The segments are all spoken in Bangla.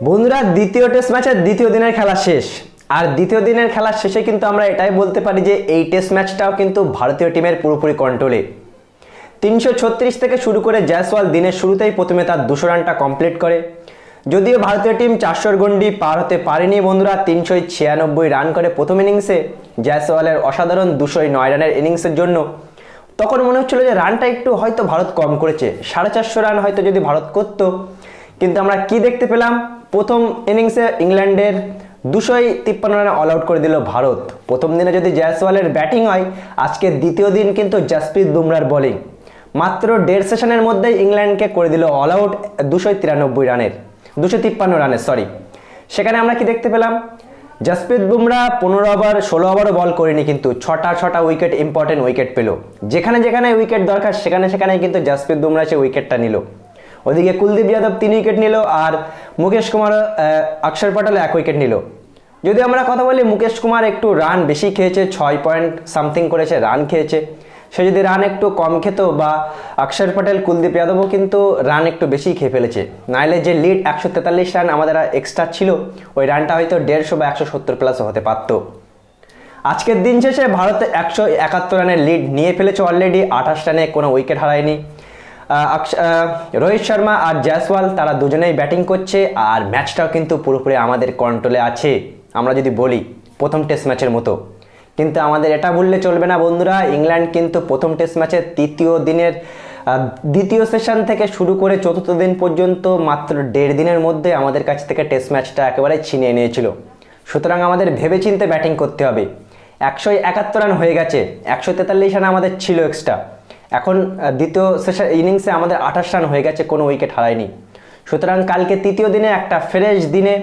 বন্ধুরা, দ্বিতীয় টেস্ট ম্যাচের দ্বিতীয় দিনের খেলা শেষ। আর দ্বিতীয় দিনের খেলার শেষে কিন্তু আমরা এটাই বলতে পারি যে এই টেস্ট ম্যাচটাও কিন্তু ভারতীয় টিমের পুরোপুরি কন্ট্রোলে তিনশো ছত্রিশ থেকে শুরু করে জয়সওয়াল দিনের শুরুতেই প্রথমে তার দুশো রানটা কমপ্লিট করে। যদিও ভারতীয় টিম চারশোর গন্ডি পার হতে পারেনি বন্ধুরা তিনশো ছিয়ানব্বই রান করে প্রথম ইনিংসে জয়সওয়ালের অসাধারণ দুশোই নয় রানের ইনিংসের জন্য। তখন মনে হচ্ছিল যে রানটা একটু হয়তো ভারত কম করেছে। সাড়ে চারশো রান হয়তো যদি ভারত করতো। কিন্তু আমরা কি দেখতে পেলাম? প্রথম ইনিংসে ইংল্যান্ডের দুশোই তিপ্পান্ন রানে অল আউট করে দিল ভারত। প্রথম দিনে যদি জয়সওয়ালের ব্যাটিং হয়, আজকে দ্বিতীয় দিন কিন্তু জাসপ্রীত বুমরার বোলিং মাত্র দেড় সেশনের মধ্যেই ইংল্যান্ডকে করে দিল অল আউট দুশো তিরানব্বই রানের, দুশো তিপ্পান্ন রানের সরি সেখানে আমরা কি দেখতে পেলাম? জাসপ্রীত বুমরা পনেরো ওভার ষোলো ওভারও বল করেনি কিন্তু ছটা ছটা উইকেট ইম্পর্টেন্ট উইকেট পেল। যেখানে যেখানে উইকেট দরকার, সেখানে সেখানে কিন্তু জাসপ্রীত বুমরা সে উইকেটটা নিল। ওদিকে কুলদীপ যাদব তিন উইকেট নিল আর মুকেশ কুমার অক্ষর পটেল এক উইকেট নিল। যদি আমরা কথা বলি, মুকেশ কুমার একটু রান বেশি খেয়েছে, ছয় পয়েন্ট সামথিং করেছে রান খেয়েছে। সে যদি রান একটু কম খেত বা অক্ষর পটেল, কুলদীপ যাদবও কিন্তু রান একটু বেশি খেয়ে ফেলেছে। নাইলে যে লিড একশো তেতাল্লিশ রান আমাদের এক্সট্রা ছিল, ওই রানটা হয়তো দেড়শো বা একশো সত্তর প্লাসও হতে পারতো। আজকের দিন শেষে ভারত একশো একাত্তর রানের লিড নিয়ে ফেলেছে অলরেডি আঠাশ রানে কোনো উইকেট হারায়নি। রোহিত শর্মা আর জয়সওয়াল তারা দুজনেই ব্যাটিং করছে আর ম্যাচটাও কিন্তু পুরোপুরি আমাদের কন্ট্রোলে আছে। আমরা যদি বলি, প্রথম টেস্ট ম্যাচের মতো। কিন্তু আমাদের এটা বললে চলবে না বন্ধুরা, ইংল্যান্ড কিন্তু প্রথম টেস্ট ম্যাচের তৃতীয় দিনের দ্বিতীয় সেশন থেকে শুরু করে চতুর্থ দিন পর্যন্ত মাত্র দেড় দিনের মধ্যে আমাদের কাছ থেকে টেস্ট ম্যাচটা একেবারে ছিনিয়ে নিয়েছিল। সুতরাং আমাদের ভেবেচিন্তে ব্যাটিং করতে হবে। একশো একাত্তর রান হয়ে গেছে, একশো তেতাল্লিশ রান আমাদের ছিল এক্সট্রা এখন দ্বিতীয় ইনিংসে আমাদের আঠাশ রান হয়ে গেছে, কোনো উইকেট হারায়নি। সুতরাং কালকে তৃতীয় দিনে একটা ফ্রেশ দিনে,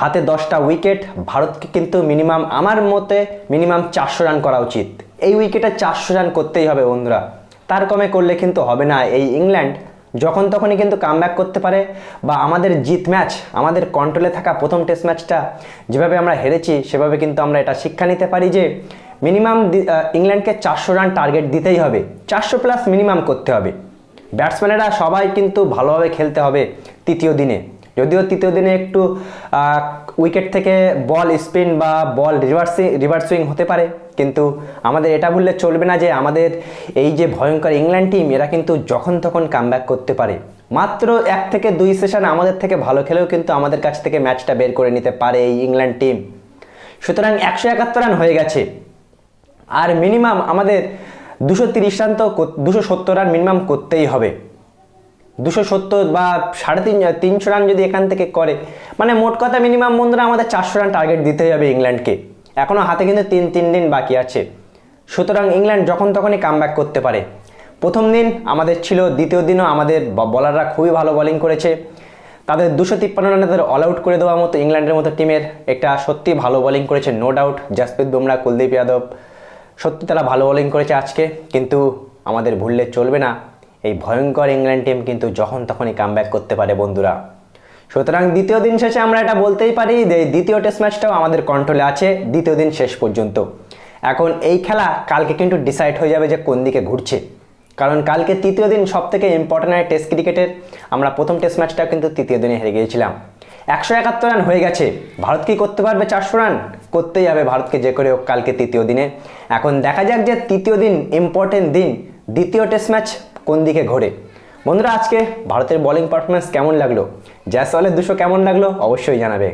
হাতে দশটা উইকেট ভারতকে কিন্তু মিনিমাম আমার মতে মিনিমাম চারশো রান করা উচিত। এই উইকেটে চারশো রান করতেই হবে বন্ধুরা। তার কমে করলে কিন্তু হবে না। এই ইংল্যান্ড যখন তখনই কিন্তু কামব্যাক করতে পারে বা আমাদের জিত ম্যাচ আমাদের কন্ট্রোলে থাকা প্রথম টেস্ট ম্যাচটা যেভাবে আমরা হেরেছি, সেভাবে কিন্তু আমরা এটা শিক্ষা নিতে পারি যে মিনিমাম ইংল্যান্ডকে চারশো রান টার্গেট দিতেই হবে। চারশো প্লাস মিনিমাম করতে হবে। ব্যাটসম্যানেরা সবাই কিন্তু ভালোভাবে খেলতে হবে তৃতীয় দিনে। যদিও তৃতীয় দিনে একটু উইকেট থেকে বল স্পিন বা বল রিভার্সিং রিভার্স সুইং হতে পারে। কিন্তু আমাদের এটা ভুললে চলবে না যে আমাদের এই যে ভয়ঙ্কর ইংল্যান্ড টিম এরা কিন্তু যখন তখন কামব্যাক করতে পারে। মাত্র এক থেকে দুই সেশন আমাদের থেকে ভালো খেলেও কিন্তু আমাদের কাছ থেকে ম্যাচটা বের করে নিতে পারে এই ইংল্যান্ড টিম সুতরাং একশো একাত্তর রান হয়ে গেছে। আর মিনিমাম আমাদের দুশো তিরিশ রান তো দুশো সত্তর রান মিনিমাম করতেই হবে। দুশো সত্তর বা সাড়ে তিন তিনশো রান যদি এখান থেকে করে মানে মোট কথা মিনিমাম বন্ধুরা আমাদের চারশো রান টার্গেট দিতেই হবে ইংল্যান্ডকে। এখনও হাতে কিন্তু তিন তিন দিন বাকি আছে। সুতরাং ইংল্যান্ড যখন তখনই কামব্যাক করতে পারে। প্রথম দিন আমাদের ছিল, দ্বিতীয় দিনও আমাদের বলাররা খুবই ভালো বোলিং করেছে। তাদের দুশো তিপ্পান্ন রানে তাদের অল আউট করে দেওয়ার মতো ইংল্যান্ডের মতো টিমের একটা সত্যি ভালো বোলিং করেছে নো ডাউট জাসপ্রীত বুমরা, কুলদীপ যাদব সত্যি তারা ভালো বোলিং করেছে আজকে, কিন্তু আমাদের ভুললে চলবে না। এই ভয়ঙ্কর ইংল্যান্ড টিম কিন্তু যখন তখনই কামব্যাক করতে পারে বন্ধুরা। সুতরাং দ্বিতীয় দিন শেষে আমরা এটা বলতেই পারি যে দ্বিতীয় টেস্ট ম্যাচটাও আমাদের কন্ট্রোলে আছে, দ্বিতীয় দিন শেষ পর্যন্ত। এখন এই খেলা কালকে কিন্তু ডিসাইড হয়ে যাবে যে কোন দিকে ঘুরছে। কারণ কালকে তৃতীয় দিন সব থেকে ইম্পর্টেন্ট হয় টেস্ট ক্রিকেটের আমরা প্রথম টেস্ট ম্যাচটা কিন্তু তৃতীয় দিনে হেরে গিয়েছিলাম। একশো একাত্তর রান হয়ে গেছে। ভারত কি করতে পারবে চারশো রান করতেই হবে ভারতকে যে করে হোক কালকে তৃতীয় দিনে। এখন দেখা যাক যে তৃতীয় দিন ইম্পর্টেন্ট দিন, দ্বিতীয় টেস্ট ম্যাচ কোন দিকে ঘোরে। বন্ধুরা, আজকে ভারতের বোলিং পারফরমেন্স কেমন লাগল? জ্যাসওয়ালের দুশো কেমন লাগল? অবশ্যই জানাবে।